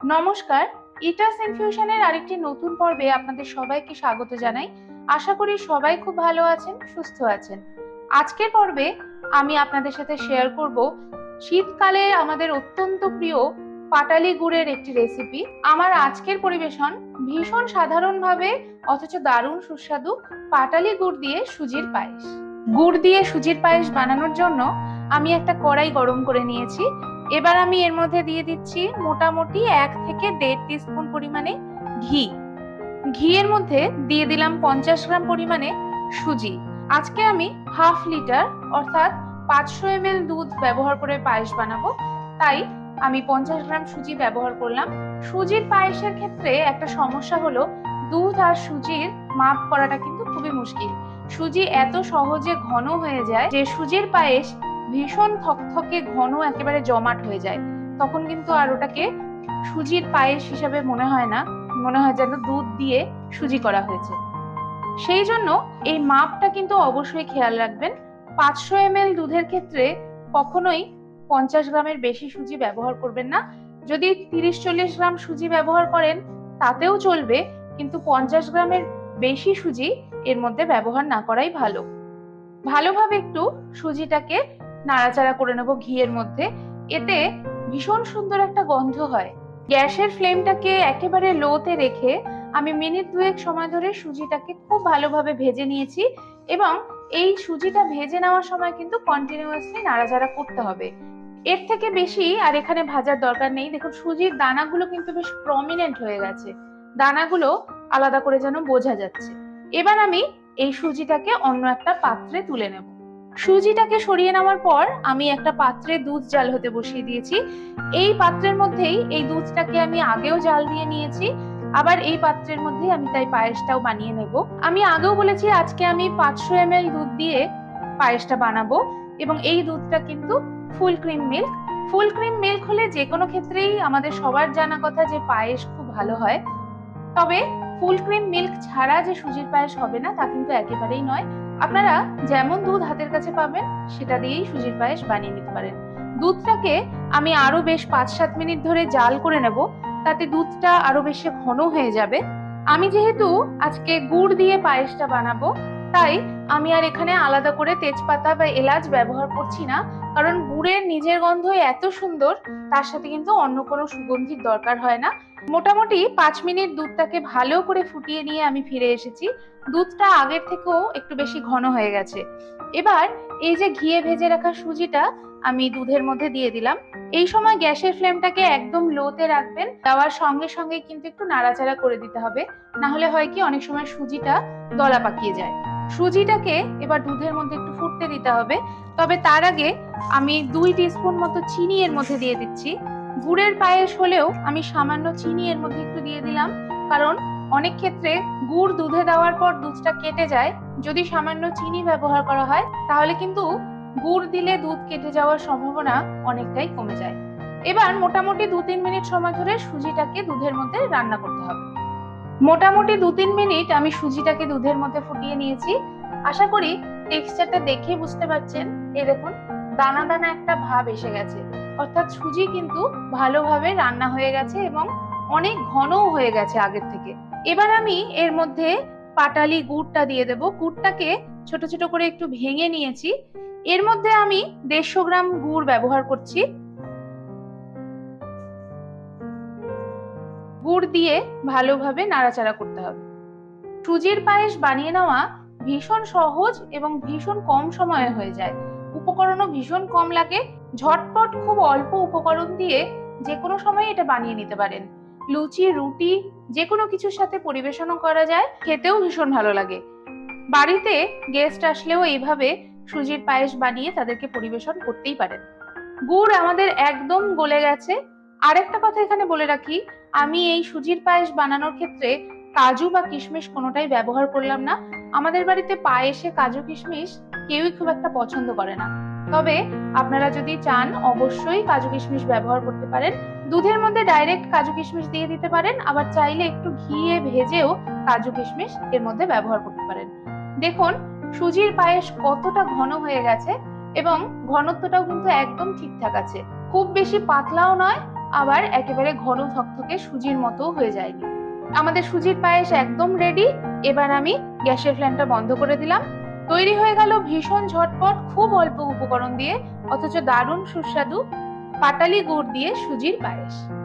নমস্কার ইটাস ইনফিউশনের আরেকটি নতুন পর্বে আপনাদের সবাইকে স্বাগত জানাই। আশা করি সবাই খুব ভালো আছেন, সুস্থ আছেন। আজকের পর্বে আমি আপনাদের সাথে শেয়ার করব শীতকালে আমাদের অত্যন্ত প্রিয় পাটালি গুড়ের একটি রেসিপি আমার আজকের পরিবেশন ভীষণ সাধারণভাবে, অথচ দারুণ সুস্বাদু পাটালি গুড় দিয়ে সুজির পায়েস। গুড় দিয়ে সুজির পায়েস বানানোর জন্য আমি একটা কড়াই গরম করে নিয়েছি। এবার আমি এর মধ্যে দিয়ে দিচ্ছি মোটামুটি এক থেকে দেড় টিস্পুন পরিমাণে ঘি। ঘিয়ের মধ্যে দিয়ে দিলাম পঞ্চাশ গ্রাম পরিমাণে সুজি। আজকে আমি হাফ লিটার অর্থাৎ পাঁচশো এম দুধ ব্যবহার করে পায়েস বানাবো। তাই আমি পঞ্চাশ গ্রাম সুজি ব্যবহার করলাম। সুজির পায়েসের ক্ষেত্রে একটা সমস্যা হলো, দুধ আর সুজির মাপ করাটা কিন্তু খুবই মুশকিল। সুজি এত সহজে ঘন হয়ে যায় যে সুজির পায়েস ভীষণ থকথকে ঘন একেবারে জমাট হয়ে যায়। তখন কিন্তু আর ওটাকে সুজির পায়েস হিসাবে মনে হয় না, মনে হয় যেন দুধ দিয়ে সুজি করা হয়েছে। সেই জন্য এই মাপটা কিন্তু অবশ্যই খেয়াল রাখবেন। পাঁচশো এম দুধের ক্ষেত্রে কখনোই পঞ্চাশ গ্রামের বেশি সুজি ব্যবহার করবেন না। যদি তিরিশ চল্লিশ গ্রাম সুজি ব্যবহার করেন, তাতেও চলবে, কিন্তু পঞ্চাশ গ্রামের বেশি সুজি এর মধ্যে ব্যবহার না করাই ভালো। ভালোভাবে একটু সুজিটাকে নাড়াচাড়া করে নেব ঘিয়ের মধ্যে। এতে ভীষণ সুন্দর একটা গন্ধ হয়। গ্যাসের ফ্লেমটাকে একেবারে লোতে রেখে আমি মিনিট দুয়েক সময় ধরে সুজিটাকে খুব ভালোভাবে ভেজে নিয়েছি এবং এই সুজিটা ভেজে নেওয়ার সময় কিন্তু কন্টিনিউয়াসলি নাড়াচাড়া করতে হবে। এর থেকে বেশি আর এখানে ভাজার দরকার নেই। দেখুন সুজির দানাগুলো কিন্তু বেশ প্রমিনেন্ট হয়ে গেছে। দানাগুলো আলাদা করে যেন বোঝা যাচ্ছে। এবার আমি এই সুজিটাকে অন্য একটা পাত্রে তুলে নেব। সুজিটাকে সরিয়ে নেওয়ার পর আমি একটা পাত্রে দুধ জাল হতে বসিয়ে দিয়েছি। এই পাত্রের মধ্যেই এই দুধটাকে আমি আগেও জাল দিয়ে নিয়েছি, আবার এই পাত্রের মধ্যেই আমি তাই পায়েসটাও বানিয়ে নেব। আমি আগেও বলেছি আজকে আমি পাঁচশো এম দুধ দিয়ে পায়েসটা বানাবো এবং এই দুধটা কিন্তু full cream milk. Full cream milk হলে যে কোনো ক্ষেত্রেই আমাদের সবার জানা কথা যে পায়েস খুব ভালো হয়। তবে ফুল ক্রিম মিল্ক ছাড়া যে সুজির পায়েস হবে না তা কিন্তু একেবারেই নয়। আপনারা যেমন দুধ হাতের কাছে পাবেন, সেটা দিয়েই সুজির পায়েস বানিয়ে নিতে পারেন। দুধটাকে আমি আরও বেশ পাঁচ সাত মিনিট ধরে জাল করে নেব, তাতে দুধটা আরও বেশি ঘন হয়ে যাবে। আমি যেহেতু আজকে গুড় দিয়ে পায়েসটা বানাবো, তাই আমি আর এখানে আলাদা করে তেজপাতা বা এলাচ ব্যবহার করছি না, কারণ গুড়ের নিজের গন্ধই এত সুন্দর, তার সাথে কিন্তু অন্য কোনো সুগন্ধির দরকার হয় না। মোটামুটি পাঁচ মিনিট দুধটাকে ভালো করে ফুটিয়ে নিয়ে আমি ফিরে এসেছি। দুধটা আগের থেকেও একটু বেশি ঘন হয়ে গেছে। এবার এই যে ঘিয়ে ভেজে রাখা সুজিটা আমি দুধের মধ্যে দিয়ে দিলাম। এই সময় গ্যাসের ফ্লেমটাকে একদম লোতে রাখবেন, দেওয়ার সঙ্গে সঙ্গে কিন্তু একটু নাড়াচাড়া করে দিতে হবে। না হলে হয় কি, অনেক সময় সুজিটা দলা পাকিয়ে যায়। সুজিটাকে এবার দুধের মধ্যে একটু ফুটতে দিতে হবে। তবে তার আগে আমি দুই টিস্পুন মতো চিনি এর মধ্যে দিয়ে দিচ্ছি। গুড়ের পায়েস হলেও আমি সামান্য চিনি এর মধ্যে একটু দিয়ে দিলাম। কারণ অনেক ক্ষেত্রে গুড় দুধে দেওয়ার পর দুধটা কেটে যায়। যদি সামান্য চিনি ব্যবহার করা হয়, তাহলে কিন্তু গুড় দিলে দুধ কেটে যাওয়ার সম্ভাবনা অনেকটাই কমে যায়। এবার মোটামুটি দু তিন মিনিট সময় ধরে সুজিটাকে দুধের মধ্যে রান্না করতে হবে। মোটামুটি দু তিন মিনিট আমি সুজিটাকে দুধের মধ্যে ফুটিয়ে নিয়েছি। আশা করি টেক্সচারটা দেখে বুঝতে পারছেন। এই দেখুন, দানা দানা একটা ভাব এসে গেছে। অর্থাৎ সুজি কিন্তু ভালোভাবে রান্না হয়ে গেছে এবং অনেক ঘনও হয়ে গেছে আগের থেকে। এবার আমি এর মধ্যে পাটালি গুড়টা দিয়ে দেব। গুড়টাকে ছোট ছোট করে একটু ভেঙে নিয়েছি। এর মধ্যে আমি দেড়শো গ্রাম গুড় ব্যবহার করছি। গুড় দিয়ে ভালোভাবে নাড়াচাড়া করতে হবে। সুজির পায়েস বানিয়ে নেওয়া ভীষণ সহজ এবং ভীষণ কম সময়ে হয়ে যায়। উপকরণও ভীষণ কম লাগে। ঝটপট খুব অল্প উপকরণ দিয়ে যে কোনো সময় এটা বানিয়ে নিতে পারেন। লুচি, রুটি, যে কোনো কিছুর সাথে পরিবেশনও করা যায়। খেতেও ভীষণ ভালো লাগে। বাড়িতে গেস্ট আসলেও এইভাবে সুজির পায়েস বানিয়ে তাদেরকে পরিবেশন করতেই পারেন। গুড় আমাদের একদম গলে গেছে। আরেকটা কথা এখানে বলে রাখি, আমি এই সুজির পায়েস বানানোর ক্ষেত্রে কাজু বা কিশমিশ কোনোটাই ব্যবহার করলাম না। আমাদের বাড়িতে পায়েসে কাজু কিশমিশ কেউই খুব একটা পছন্দ করে না। তবে আপনারা যদি চান, অবশ্যই কাজু কিশমিশ ব্যবহার করতে পারেন। দুধের মধ্যে ডাইরেক্ট কাজু কিশমিশ দিয়ে দিতে পারেন, আবার চাইলে একটু ঘিয়ে ভেজেও কাজু কিশমিশ এর মধ্যে ব্যবহার করতে পারেন। দেখুন, সুজির পায়েস কতটা ঘন হয়ে গেছে এবং ঘনত্বটাও কিন্তু একদম ঠিকঠাক আছে। খুব বেশি পাতলাও নয়, আবার একেবারে ঘন থকথকে সুজির মতো হয়ে যায়নি আমাদের সুজির পায়েস একদম রেডি এবার আমি গ্যাসের ফ্ল্যামটা বন্ধ করে দিলাম। তৈরি হয়ে গেল ভীষণ ঝটপট, খুব অল্প উপকরণ দিয়ে, অথচ দারুণ সুস্বাদু পাটালি গুড় দিয়ে সুজির পায়েস।